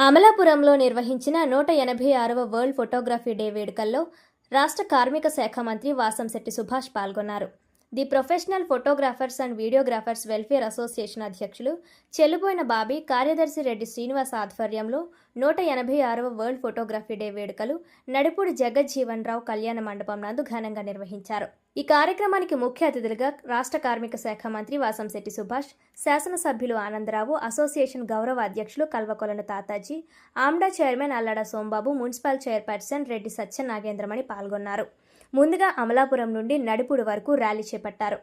అమలాపురంలో నిర్వహించిన నూట ఎనభై ఆరవ వరల్డ్ ఫోటోగ్రఫీ డే వేడుకల్లో రాష్ట్ర కార్మిక శాఖ మంత్రి వాసంశెట్టి సుభాష్ పాల్గొన్నారు. The professional photographers and videographers welfare association అధ్యక్షులు చెల్లుబోయిన బాబీ కార్యదర్శి రెడ్డి శ్రీనివాస్ ఆధ్వర్యంలో నూట ఎనభై ఆరవ వరల్డ్ ఫోటోగ్రఫీ డే వేడుకలు నడిపూడి జగజ్జీవన్ రావు కళ్యాణ మండపం నందు ఘనంగా నిర్వహించారు. ఈ కార్యక్రమానికి ముఖ్య అతిథులుగా రాష్ట్ర కార్మిక శాఖ మంత్రి వాసంశెట్టి సుభాష్ శాసనసభ్యులు ఆనందరావు అసోసియేషన్ గౌరవ అధ్యక్షులు Kalvakolanu Tataji AMDA chairman Allada Sombabu municipal chairperson Reddy Satyanagendramani పాల్గొన్నారు. ముందుగా అమలాపురం నుండి నడుపుడు వరకు ర్యాలీ చేపట్టారు.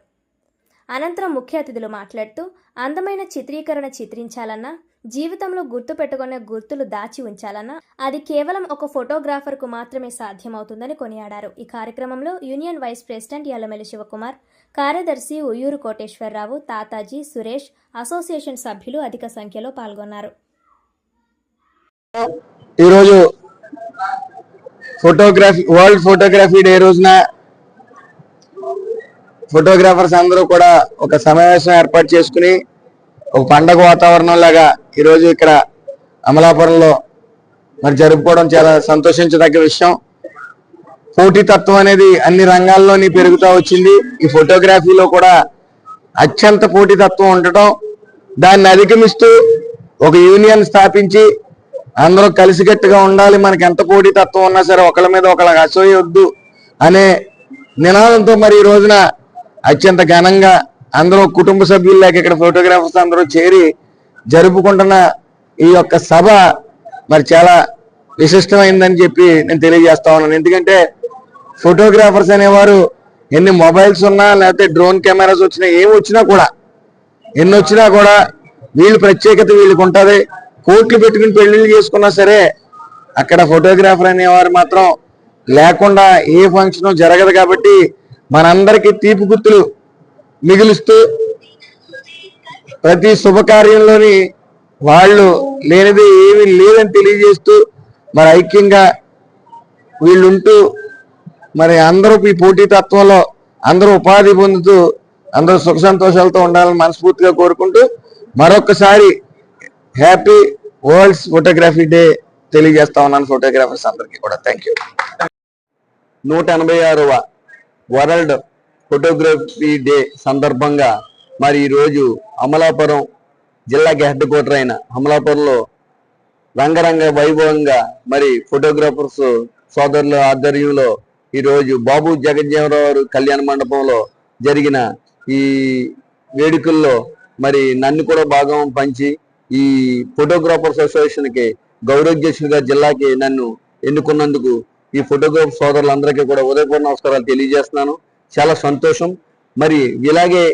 అనంతరం ముఖ్య అతిథులు మాట్లాడుతూ అందమైన చిత్రీకరణ చిత్రించాలన్నా జీవితంలో గుర్తు పెట్టుకునే గుర్తులు దాచి ఉంచాలన్నా అది కేవలం ఒక ఫోటోగ్రాఫర్కు మాత్రమే సాధ్యమవుతుందని కొనియాడారు. ఈ కార్యక్రమంలో union vice president Yalameli Sivakumar కార్యదర్శి ఉయ్యూరు కోటేశ్వరరావు తాతాజీ సురేష్ అసోసియేషన్ సభ్యులు అధిక సంఖ్యలో పాల్గొన్నారు. ఈరోజు ఫోటోగ్రఫీ వరల్డ్ ఫోటోగ్రఫీ డే రోజున ఫోటోగ్రాఫర్స్ అందరూ కూడా ఒక సమావేశం ఏర్పాటు చేసుకుని ఒక పండగ వాతావరణం లాగా ఈరోజు ఇక్కడ అమలాపురంలో మరి జరుపుకోవడం చాలా సంతోషించదగ్గ విషయం. పోటీతత్వం అనేది అన్ని రంగాల్లోని పెరుగుతూ వచ్చింది. ఈ ఫోటోగ్రఫీలో కూడా అత్యంత పోటీతత్వం ఉండటం దాన్ని అధిగమిస్తూ ఒక యూనియన్ స్థాపించి అందరూ కలిసికట్టుగా ఉండాలి. మనకి ఎంత పోటీతత్వం ఉన్నా సరే ఒకళ్ళ మీద ఒకళ్ళకి అసూయ వద్దు అనే నినాదంతో మరి ఈ రోజున అత్యంత ఘనంగా అందరూ కుటుంబ సభ్యుల్లాగా ఇక్కడ ఫోటోగ్రాఫర్స్ అందరూ చేరి జరుపుకుంటున్న ఈ యొక్క సభ మరి చాలా విశిష్టమైందని చెప్పి నేను తెలియజేస్తా ఉన్నాను. ఎందుకంటే ఫోటోగ్రాఫర్స్ అనేవారు ఎన్ని మొబైల్స్ ఉన్నా లేకపోతే డ్రోన్ కెమెరాస్ వచ్చినా ఏమి వచ్చినా కూడా ఎన్ని వచ్చినా కూడా వీళ్ళు ప్రత్యేకత వీళ్ళకి ఉంటుంది. కోట్లు పెట్టుకుని పెళ్ళిళ్ళు చేసుకున్నా సరే అక్కడ ఫోటోగ్రాఫర్ అనేవారు మాత్రం లేకుండా ఏ ఫంక్షన్ జరగదు కాబట్టి మనందరికీ తీపి గుర్తులు మిగులుస్తూ ప్రతి శుభకార్యంలోని వాళ్ళు లేనిది ఏమీ లేదని తెలియజేస్తూ మరి ఐక్యంగా వీళ్ళుంటూ మరి అందరూ ఈ పోటీతత్వంలో అందరూ ఉపాధి పొందుతూ అందరూ సుఖ సంతోషాలతో ఉండాలని మనస్ఫూర్తిగా కోరుకుంటూ మరొకసారి హ్యాపీ వరల్డ్స్ ఫోటోగ్రఫీ డే తెలియజేస్తా ఉన్నాను ఫోటోగ్రాఫర్స్ అందరికీ కూడా. థ్యాంక్ యూ నూట ఎనభై ఆరవ వరల్డ్ ఫోటోగ్రఫీ డే సందర్భంగా మరి ఈరోజు అమలాపురం జిల్లాకి హెడ్ క్వార్టర్ అయిన అమలాపురంలో రంగరంగ వైభవంగా మరి ఫోటోగ్రాఫర్స్ సోదరుల ఆధ్వర్యంలో ఈరోజు బాబు జగజ్జీవరావు కళ్యాణ మండపంలో జరిగిన ఈ వేడుకల్లో మరి నన్ను కూడా భాగం పంచి ఈ ఫోటోగ్రాఫర్స్ అసోసియేషన్కి కి గౌరవాధ్యక్షుడిగా జిల్లాకి నన్ను ఎన్నుకున్నందుకు ఈ ఫోటోగ్రాఫర్ సోదరులందరికీ కూడా ఉదయపూర్ణ నమస్కారాలు తెలియజేస్తున్నాను. చాలా సంతోషం. మరి ఇలాగే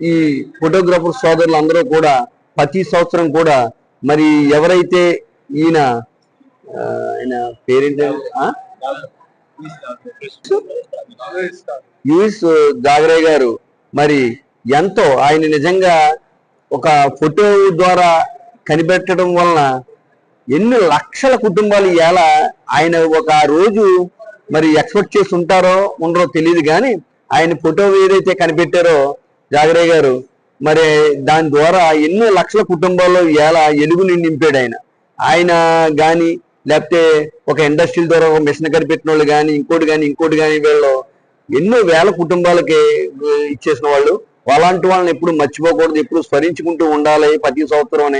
ఈ ఫోటోగ్రాఫర్ సోదరులు అందరూ కూడా ప్రతి సంవత్సరం కూడా మరి ఎవరైతే ఈయన ఆయన పేరేంటి? యుఎస్ యూఎస్ గారు. మరి ఎంతో ఆయన నిజంగా ఒక ఫోటో ద్వారా కనిపెట్టడం వలన ఎన్ని లక్షల కుటుంబాలు ఇవాళ ఆయన ఒక రోజు మరి ఎక్స్పెక్ట్ చేసి ఉంటారో ఉండరో తెలియదు కానీ ఆయన ఫోటో ఏదైతే కనిపెట్టారో జాగరే గారు మరి దాని ద్వారా ఎన్నో లక్షల కుటుంబాల్లో ఎలా ఎలుగుని నింపాడు ఆయన. ఆయన కానీ లేకపోతే ఒక ఇండస్ట్రీ ద్వారా ఒక మిషన్ కనిపెట్టిన వాళ్ళు కానీ ఇంకోటి కానీ ఇంకోటి కానీ వీళ్ళు ఎన్నో వేల కుటుంబాలకి ఇచ్చేసిన వాళ్ళు. అలాంటి వాళ్ళని ఎప్పుడు మర్చిపోకూడదు ఎప్పుడు స్మరించుకుంటూ ఉండాలి ప్రతి సంవత్సరం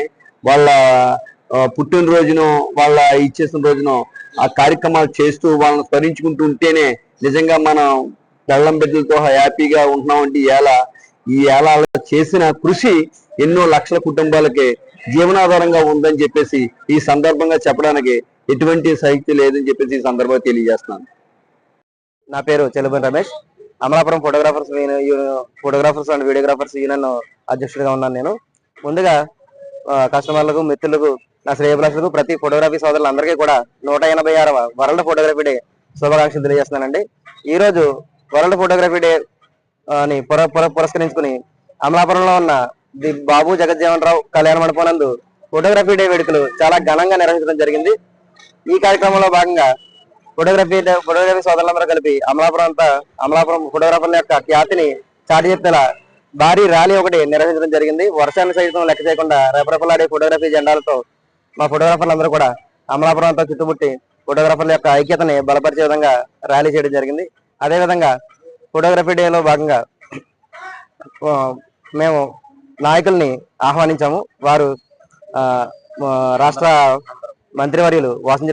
వాళ్ళ ఆ, పుట్టినరోజును వాళ్ళ ఇచ్చేసిన రోజును ఆ కార్యక్రమాలు చేస్తూ వాళ్ళని స్మరించుకుంటూ ఉంటేనే నిజంగా మనం పెళ్ళం బిడ్డలతో హ్యాపీగా ఉంటున్నామంటే ఏళ ఈ ఏళ అలా చేసిన కృషి ఎన్నో లక్షల కుటుంబాలకి జీవనాధారంగా ఉందని చెప్పేసి ఈ సందర్భంగా చెప్పడానికి ఎటువంటి సాహిత్యం లేదని చెప్పేసి ఈ సందర్భంగా తెలియజేస్తున్నాను. నా పేరు Cheluban Ramesh. Amalapuram photographers photographers and videographers union అధ్యక్షుడిగా ఉన్నాను నేను. ముందుగా కస్టమర్లకు మిత్రులకు నా శ్రేయభిలాషులకు ప్రతి ఫోటోగ్రఫీ సోదరులందరికీ కూడా నూట ఎనభై ఆరవ వరల్డ్ ఫోటోగ్రఫీ డే శుభాకాంక్షలు తెలియజేస్తున్నానండి. ఈ రోజు వరల్డ్ ఫోటోగ్రఫీ డే అని ని పుర పుర- పురస్కరించుకుని అమలాపురంలో ఉన్న ది బాబు జగజ్జీవన్ రావు కళ్యాణ మండపం నందు ఫోటోగ్రఫీ డే వేడుకలు చాలా ఘనంగా నిర్వహించడం జరిగింది. ఈ కార్యక్రమంలో భాగంగా ఫోటోగ్రఫీ ఫోటోగ్రఫీ సోదరులందరూ కలిపి అమలాపురం అంతా అమలాపురం ఫోటోగ్రాఫర్ల యొక్క ఖ్యాతిని చాటి చెప్పేలా భారీ ర్యాలీ ఒకటి నిర్వహించడం జరిగింది. వర్షాన్ని సైతం లెక్క చేయకుండా రెపరెపలాడే ఫోటోగ్రఫీ జెండాలతో మా ఫోటోగ్రాఫర్లందరూ కూడా అమలాపురం అంతా చుట్టుముట్టి ఫోటోగ్రాఫర్ల యొక్క ఐక్యతని బలపరిచే విధంగా ర్యాలీ చేయడం జరిగింది. అదేవిధంగా ఫోటోగ్రఫీ డేలో భాగంగా మేము నాయకుల్ని ఆహ్వానించాము. వారు రాష్ట్ర మంత్రివర్యులు వాసంజ